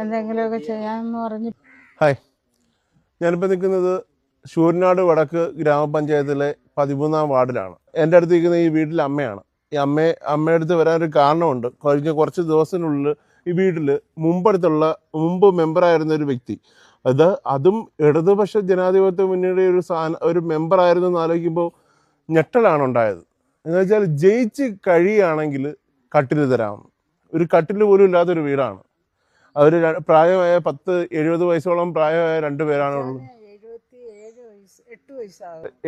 എന്തെങ്കിലുമൊക്കെ ചെയ്യാമെന്ന് പറഞ്ഞു ഹായ്. ഞാനിപ്പോൾ നിൽക്കുന്നത് ശൂരനാട് വടക്ക് ഗ്രാമപഞ്ചായത്തിലെ പതിമൂന്നാം വാർഡിലാണ്. എന്റെ അടുത്ത് നിൽക്കുന്ന ഈ വീട്ടിലെ അമ്മയാണ്. ഈ അമ്മയെ അമ്മയുടെ അടുത്ത് വരാനൊരു കാരണമുണ്ട്. കഴിഞ്ഞ കുറച്ച് ദിവസത്തിനുള്ളിൽ ഈ വീട്ടിൽ മുമ്പടുത്തുള്ള മുമ്പ് മെമ്പറായിരുന്ന ഒരു വ്യക്തി. അത് അതും ഇടതുപക്ഷ ജനാധിപത്യ മുന്നണിയുടെ ഒരു സാധന ഒരു മെമ്പറായിരുന്നു എന്ന് ആലോചിക്കുമ്പോൾ ഞെട്ടലാണ് ഉണ്ടായത്. എന്ന് വെച്ചാൽ ജയിച്ച് കഴിയുകയാണെങ്കിൽ കട്ടിൽ തരാം. ഒരു കട്ടിൽ പോലും ഇല്ലാത്തൊരു വീടാണ്. അവർ പ്രായമായ പത്ത് എഴുപത് വയസ്സോളം പ്രായമായ രണ്ട് പേരാണ് ഉള്ളത്.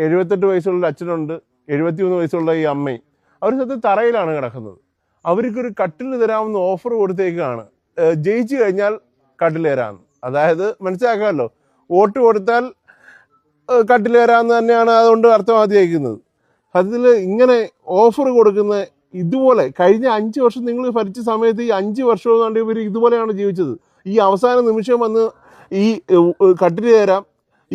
എഴുപത്തെട്ട് വയസ്സുള്ള അച്ഛനുണ്ട് എഴുപത്തിമൂന്ന് വയസ്സുള്ള ഈ അമ്മയും. അവർ സത്യം തറയിലാണ് കിടക്കുന്നത്. അവർക്കൊരു കട്ടിൽ തരാമെന്ന് ഓഫർ കൊടുത്തേക്കാണ്. ജയിച്ചു കഴിഞ്ഞാൽ കട്ടിൽ തരാമെന്ന് അതായത് മനസ്സിലാക്കാമല്ലോ. വോട്ട് കൊടുത്താൽ കട്ടിൽ തരാമെന്ന് തന്നെയാണ് അതുകൊണ്ട് അർത്ഥമാക്കിയേക്കുന്നത്. അതിൽ ഇങ്ങനെ ഓഫർ കൊടുക്കുന്ന ഇതുപോലെ കഴിഞ്ഞ അഞ്ച് വർഷം നിങ്ങൾ ഭരിച്ച സമയത്ത് ഈ അഞ്ച് വർഷവും കണ്ട് ഇവർ ഇതുപോലെയാണ് ജീവിച്ചത്. ഈ അവസാന നിമിഷം വന്ന് ഈ കട്ടിൽ തരാം.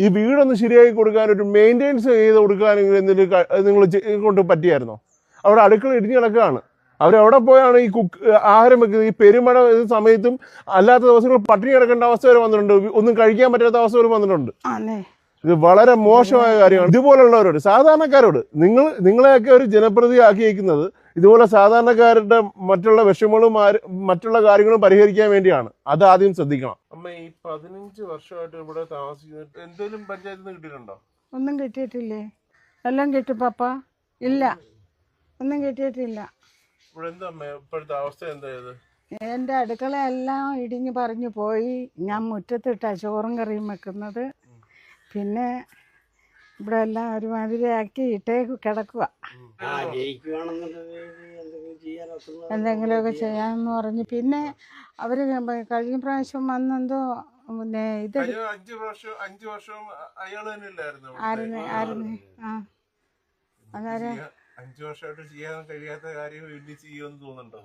ഈ വീടൊന്ന് ശരിയാക്കി കൊടുക്കാൻ ഒരു മെയിന്റെനൻസ് ചെയ്ത് കൊടുക്കാനെങ്കിലും എന്തെങ്കിലും നിങ്ങൾ കൊണ്ട് പറ്റിയായിരുന്നോ? അവിടെ അടുക്കള ഇടിഞ്ഞു കിടക്കുകയാണ്. അവരവിടെ പോയാണ് ഈ കുക്ക് ആഹാരം വെക്കുന്നത്? ഈ പെരുമഴ സമയത്തും അല്ലാത്ത ദിവസങ്ങൾ പട്ടിണി കിടക്കേണ്ട അവസ്ഥ വരെ വന്നിട്ടുണ്ട്. ഒന്നും കഴിക്കാൻ പറ്റാത്ത അവസ്ഥ വരെ വന്നിട്ടുണ്ട്. ഇത് വളരെ മോശമായ കാര്യമാണ്. ഇതുപോലുള്ളവരോട് സാധാരണക്കാരോട് നിങ്ങൾ നിങ്ങളെയൊക്കെ ഒരു ജനപ്രതി ആക്കിയിരിക്കുന്നത് ഇതുപോലെ സാധാരണക്കാരുടെ മറ്റുള്ള വിഷമങ്ങളും മറ്റുള്ള കാര്യങ്ങളും പരിഹരിക്കാൻ വേണ്ടിയാണ്. അത് ആദ്യം ശ്രദ്ധിക്കണം. അമ്മ ഈ പതിനഞ്ച് വർഷമായിട്ട് ഇവിടെ താമസിക്കുന്നിട്ട് എന്തെങ്കിലും പഞ്ചായത്തിൽ നിന്ന് കിട്ടിയിട്ടുണ്ടോ? ഒന്നും കിട്ടിയിട്ടില്ലേ? എല്ലാം കിട്ടി പാപ്പ. ഇല്ല. ഒന്നും കിട്ടിയിട്ടില്ല. ഇവിടെ എന്താ അമ്മ? ഇപ്പോഴത്തെ അവസ്ഥ എന്താ ഇത്? എന്റെ അടുക്കളയെല്ലാം ഇടിഞ്ഞ് പറഞ്ഞു പോയി. ഞാൻ മുറ്റത്തിട്ടാ ചോറും കറിയും വെക്കുന്നത്. പിന്നെ ഇവിടെ എല്ലാം ഒരുമാതിരി ആക്കി ഇട്ടേക്ക് കിടക്കുക ആ ജയിക്കുകയാണെന്നുണ്ടെങ്കിൽ എന്തെങ്കിലും ഒക്കെ എന്തെങ്കിലുമൊക്കെ ചെയ്യാമെന്ന് പറഞ്ഞ് പിന്നെ അവർ കഴിഞ്ഞ പ്രാവശ്യം വന്നെന്തോ പിന്നെ ഇത് ആയിരുന്നു ആയിരുന്നു ആ. അന്നേരം അഞ്ചു വർഷമായിട്ട് ചെയ്യാൻ കഴിയാത്ത കാര്യം ചെയ്യുമെന്ന് തോന്നുന്നുണ്ടോ?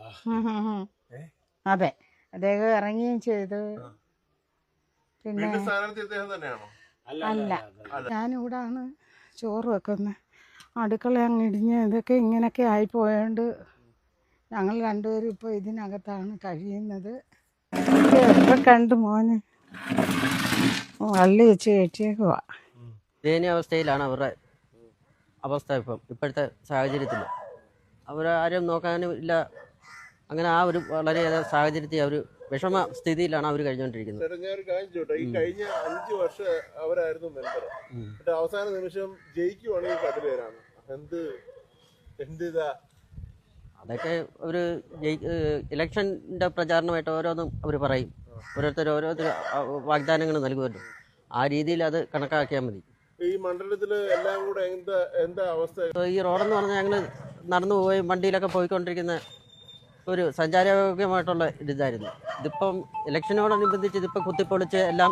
അതെ. അദ്ദേഹം ഇറങ്ങുകയും ചെയ്തു. പിന്നെ സ്ഥാനാർത്ഥി അദ്ദേഹം തന്നെയാണോ? അല്ല. ഞാനിവിടാണ് ചോറ് വെക്കുന്നത് അടുക്കള അങ്ങ് ഇടിഞ്ഞ് ഇതൊക്കെ ഇങ്ങനെയൊക്കെ ആയിപ്പോയോണ്ട് ഞങ്ങൾ രണ്ടുപേരും ഇപ്പോൾ ഇതിനകത്താണ് കഴിയുന്നത്. എപ്പോൾ കണ്ടു മോന് വള്ളി വെച്ച് കെട്ടിയേക്കുവാ. ദയനീയാവസ്ഥയിലാണ് അവരുടെ അവസ്ഥ ഇപ്പം. ഇപ്പോഴത്തെ സാഹചര്യത്തിൽ അവരാരും നോക്കാനും ഇല്ല. അങ്ങനെ ആ ഒരു വളരെയേറെ സാഹചര്യത്തിൽ അവർ വിഷമ സ്ഥിതിയിലാണ് അവർ കഴിഞ്ഞുകൊണ്ടിരിക്കുന്നത് ചേട്ടാ ഞാൻ ഒരു കാര്യം ചോട്ടെ. ഈ കഴിഞ്ഞ അഞ്ച് വർഷം അവരായിരുന്നു മെമ്പർ. എന്നിട്ട് അവസാന നിമിഷം ജയിക്കുവാണെങ്കിൽ കതിൽ പേരാണ് എന്ത് എന്ത് ഇതാ അതൊക്കെ ഒരു ഇലക്ഷന്റെ പ്രചാരണമായിട്ട് ഓരോന്നും അവർ പറയും. ഓരോരുത്തർ ഓരോരുത്തർ വാഗ്ദാനങ്ങൾ നൽകുമല്ലോ. ആ രീതിയിൽ അത് കണക്കാക്കിയാൽ മതി. ഈ മണ്ഡലത്തിൽ എല്ലാം കൂടെ എന്താ എന്താ അവസ്ഥ? ഈ റോഡെന്ന് പറഞ്ഞാൽ ഞങ്ങൾ നടന്നു പോയി വണ്ടിയിലൊക്കെ പോയിക്കൊണ്ടിരിക്കുന്ന ഒരു സഞ്ചാരയോഗ്യമായിട്ടുള്ള ഒരിതായിരുന്നു ഇതിപ്പം ഇലക്ഷനോടനുബന്ധിച്ച് ഇതിപ്പോൾ കുത്തിപ്പൊളിച്ച് എല്ലാം